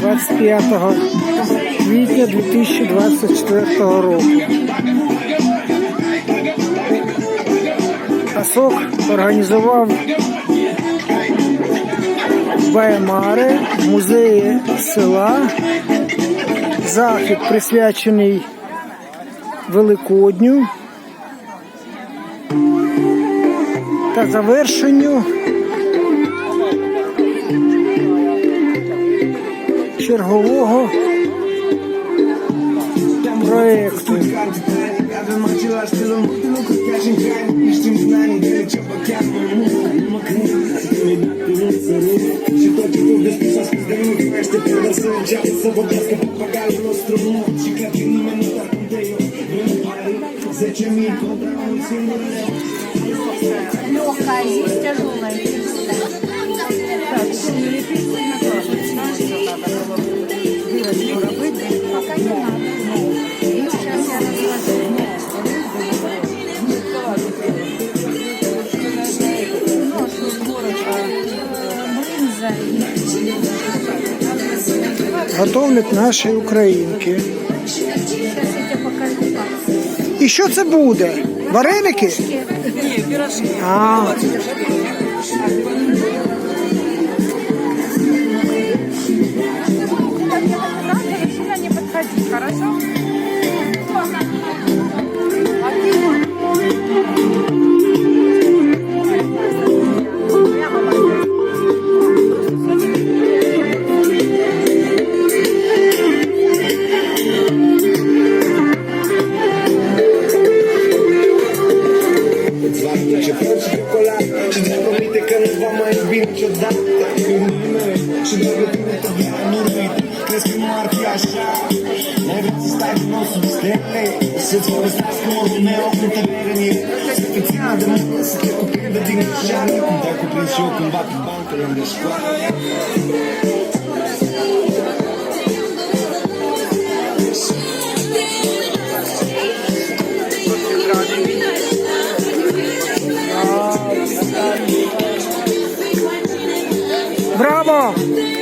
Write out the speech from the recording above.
25 квітня 2024 року. Пасок організував Баймари музеї села. Захід присвячений Великодню та завершенню чергового проєкту. Cada macilasz tylą tylko każdy kraj Готовлять наші українки. І що це буде? Вареники? Ні, пірожки я сюда не подходи, хорошо? Вами він що дати добре ти не тобі анурить Крески маркіяж Навіть стать носу стелі Все твоє страшно може не окнути вірені Спеціально де можна сити купити Дінг жані Куда купити що комбати банкером де Come on.